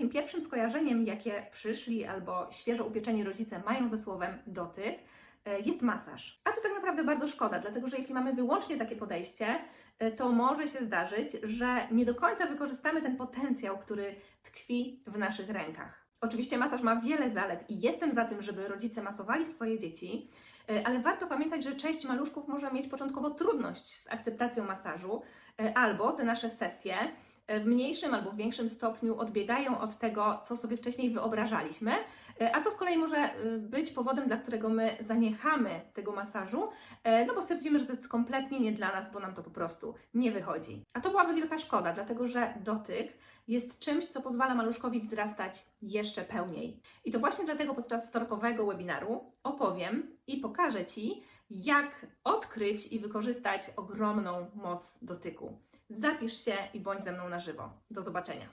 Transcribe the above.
takim pierwszym skojarzeniem, jakie przyszli albo świeżo upieczeni rodzice mają ze słowem dotyk, e, jest masaż. A to tak naprawdę bardzo szkoda, dlatego że jeśli mamy wyłącznie takie podejście, e, to może się zdarzyć, że nie do końca wykorzystamy ten potencjał, który tkwi w naszych rękach. Oczywiście masaż ma wiele zalet i jestem za tym, żeby rodzice masowali swoje dzieci, e, ale warto pamiętać, że część maluszków może mieć początkowo trudność z akceptacją masażu, albo te nasze sesje w mniejszym albo w większym stopniu odbiegają od tego, co sobie wcześniej wyobrażaliśmy, e, a to z kolei może e, być powodem, dla którego my zaniechamy tego masażu, e, no bo stwierdzimy, że to jest kompletnie nie dla nas, bo nam to po prostu nie wychodzi. A to byłaby wielka szkoda, dlatego że dotyk jest czymś, co pozwala maluszkowi wzrastać jeszcze pełniej. I to właśnie dlatego podczas wtorkowego webinaru opowiem i pokażę Ci, jak odkryć i wykorzystać ogromną moc dotyku. Zapisz się i bądź ze mną na żywo. Do zobaczenia.